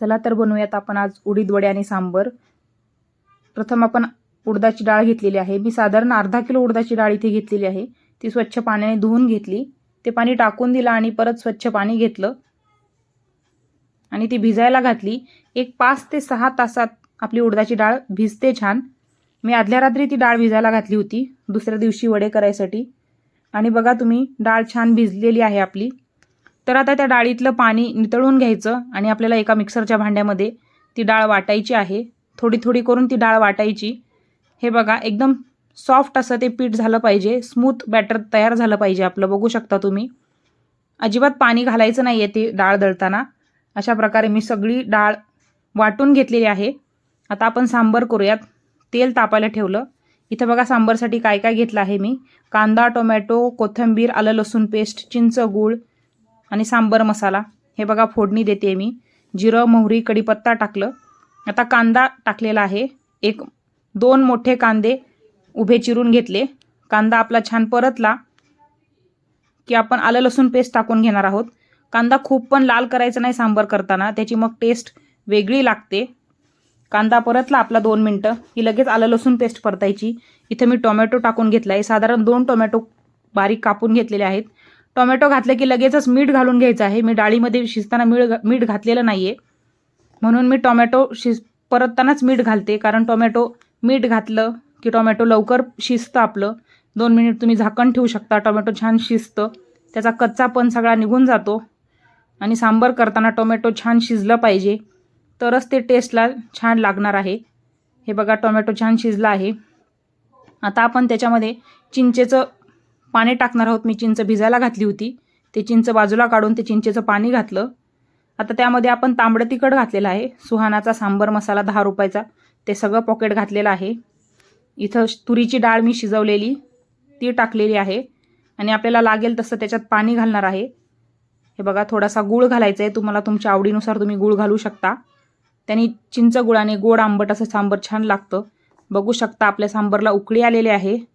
चला तर बनवूयात आपण आज उडीद वडे आणि सांबर. प्रथम आपण उडदाची डाळ घेतलेली आहे. मी साधारण अर्धा किलो उडदाची डाळ इथे घेतलेली आहे. ती स्वच्छ पाण्याने धुवून घेतली. ते पाणी टाकून दिलं आणि परत स्वच्छ पाणी घेतलं. आणि ती भिजायला घातली. एक पाच ते सहा तासात आपली उडदाची डाळ भिजते छान. मी आदल्या रात्री ती डाळ भिजायला घातली होती. दुसऱ्या दिवशी वडे करायसाठी. आणि बघा तुम्ही डाळ छान भिजलेली आहे आपली. तर आता त्या डाळीतलं पाणी नितळून घ्यायचं आणि आपल्याला एका मिक्सरच्या भांड्यामध्ये ती डाळ वाटायची आहे. थोडी थोडी करून ती डाळ वाटायची. हे बघा एकदम सॉफ्ट असं ते पीठ झालं पाहिजे. स्मूथ बॅटर तयार झालं पाहिजे आपलं. बघू शकता तुम्ही. अजिबात पाणी घालायचं नाही आहे ते डाळ दळताना. अशा प्रकारे मी सगळी डाळ वाटून घेतलेली आहे. आता आपण सांबर करूयात. तेल तापायला ठेवलं. इथं बघा सांबरसाठी काय काय घेतलं आहे मी. कांदा टोमॅटो कोथिंबीर आलं लसूण पेस्ट चिंच गूळ आणि सांबर मसाला. हे बघा फोडणी देते मी. जिरं मोहरी कढीपत्ता टाकलं. आता कांदा टाकलेला आहे. एक दोन मोठे कांदे उभे चिरून घेतले. कांदा आपला छान परतला की आपण आलं लसूण पेस्ट टाकून घेणार आहोत. कांदा खूप पण लाल करायचा नाही सांबर करताना. त्याची मग टेस्ट वेगळी लागते. कांदा परतला आपला दोन मिनटं. की लगेच आलं लसूण पेस्ट परतायची. इथं मी टोमॅटो टाकून घेतला आहे साधारण दोन टोमॅटो बारीक कापून घेतलेले आहेत. टोमॅटो घातलं की लगेचच मीठ घालून घ्यायचं आहे. मी डाळीमध्ये शिजताना मीठ मीठ घातलेलं नाही आहे म्हणून मी टोमॅटो शिज परततानाच मीठ घालते. कारण टोमॅटो मीठ घातलं की टोमॅटो लवकर शिजतं आपलं. दोन मिनिट तुम्ही झाकण ठेवू शकता. टोमॅटो छान शिजतं. त्याचा कच्चा पण सगळा निघून जातो. आणि सांबर करताना टोमॅटो छान शिजलं पाहिजे. तरच ते टेस्टला छान लागणार आहे. हे बघा टोमॅटो छान शिजला आहे. आता आपण त्याच्यामध्ये चिंचेचं पाणी टाकणार आहोत मी. चिंच भिजायला घातली होती. ते चिंच बाजूला काढून ते चिंचेचं पाणी घातलं. आता त्यामध्ये आपण तांबडं तिखट घातलेलं आहे. सुहानाचा सांबर मसाला दहा रुपयाचा. ते सगळं पॉकेट घातलेलं आहे. इथं तुरीची डाळ मी शिजवलेली. ती टाकलेली आहे. आणि आपल्याला लागेल तसं त्याच्यात पाणी घालणार आहे. हे बघा थोडासा गूळ घालायचा आहे. तुम्हाला तुमच्या आवडीनुसार तुम्ही गूळ घालू शकता. त्यांनी चिंच गुळाने गोड आंबट असं सांबर छान लागतं. बघू शकता आपल्या सांबरला उकळी आलेली आहे.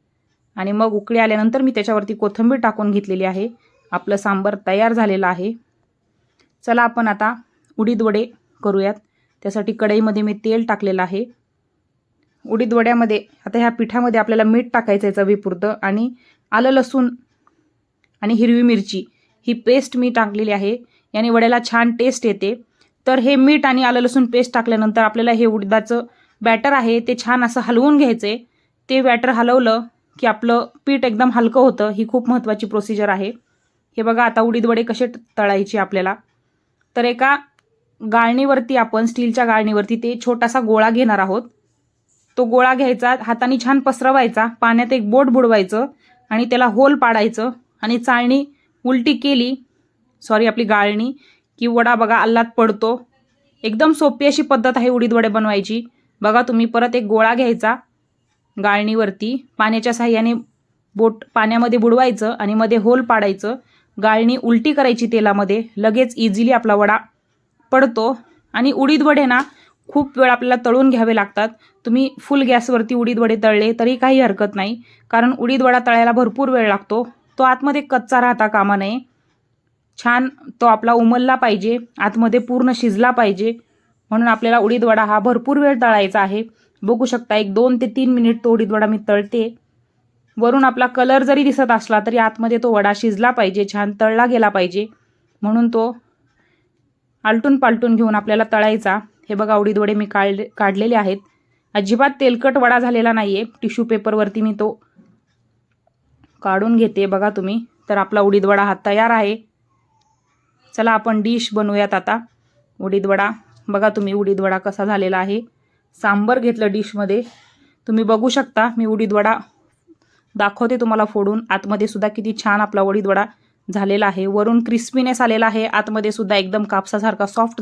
आणि मग उकळी आल्यानंतर मी त्याच्यावरती कोथिंबीर टाकून घेतलेली आहे. आपलं सांबर तयार झालेलं आहे. चला आपण आता उडीद वडे करूयात. त्यासाठी कढईमध्ये मी तेल टाकलेलं आहे. उडीद वड्यामध्ये आता ह्या पिठामध्ये आपल्याला मीठ टाकायचं आहे चवीपुरतं आणि आलं लसूण आणि हिरवी मिरची. ही पेस्ट मी टाकलेली आहे. याने वड्याला छान टेस्ट येते. तर हे मीठ आणि आलं लसूण पेस्ट टाकल्यानंतर आपल्याला हे उडदाचं बॅटर आहे ते छान असं हलवून घ्यायचं आहे ते बॅटर हलवलं की आपलं पीठ एकदम हलकं होतं ही खूप महत्त्वाची प्रोसिजर आहे. हे बघा आता उडीद वडे कसे तळायचे आपल्याला. तर एका गाळणीवरती आपण स्टीलच्या गाळणीवरती ते छोटासा गोळा घेणार आहोत. तो गोळा घ्यायचा हाताने छान पसरवायचा पाण्यात एक बोट बुडवायचं आणि त्याला होल पाडायचं आणि चाळणी उलटी केली सॉरी आपली गाळणी की वडा बघा अल्लात पडतो. एकदम सोपी अशी पद्धत आहे उडीद वडे बनवायची. बघा तुम्ही परत एक गोळा घ्यायचा. गाळणीवरती पाण्याच्या साह्याने बोट पाण्यामध्ये बुडवायचं आणि मध्ये होल पाडायचं. गाळणी उलटी करायची तेलामध्ये. लगेच इझिली आपला वडा पडतो. आणि उडीद वडे ना खूप वेळ आपल्याला तळून घ्यावे लागतात. तुम्ही फुल गॅसवरती उडीद वडे तळले तरी काही हरकत नाही. कारण उडीद वडा तळायला भरपूर वेळ लागतो. तो आतमध्ये कच्चा राहता कामा नये. छान तो आपला उमलला पाहिजे. आतमध्ये पूर्ण शिजला पाहिजे. म्हणून आपल्याला उडीद वडा हा भरपूर वेळ तळायचा आहे. बघू शकता एक दोन ते तीन मिनिट तो उडीद वडा मी तळते. वरून आपला कलर जरी दिसत असला तरी आतमध्ये तो वडा शिजला पाहिजे छान तळला गेला पाहिजे. म्हणून तो आलटून पालटून घेऊन आपल्याला तळायचा. हे बघा उडीद वडे मी काढले काढलेले आहेत. अजिबात तेलकट वडा झालेला नाही आहे टिश्यू पेपरवरती मी तो काढून घेते बघा तुम्ही. तर आपला उडीद वडा हा तयार आहे. चला आपण डिश बनवूयात आता. उडीद वडा. बघा तुम्ही उडीद वडा कसा झालेला आहे. सांबर घेतलं डिशमध्ये. तुम्ही बघू शकता मी उडीद वडा दाखवते तुम्हाला फोडून. आतमध्ये सुद्धा किती छान आपला उडीद वडा झालेला आहे. वरून क्रिस्पीनेस आलेला आहे. आतमध्ये सुद्धा एकदम कापसासारखा सॉफ्ट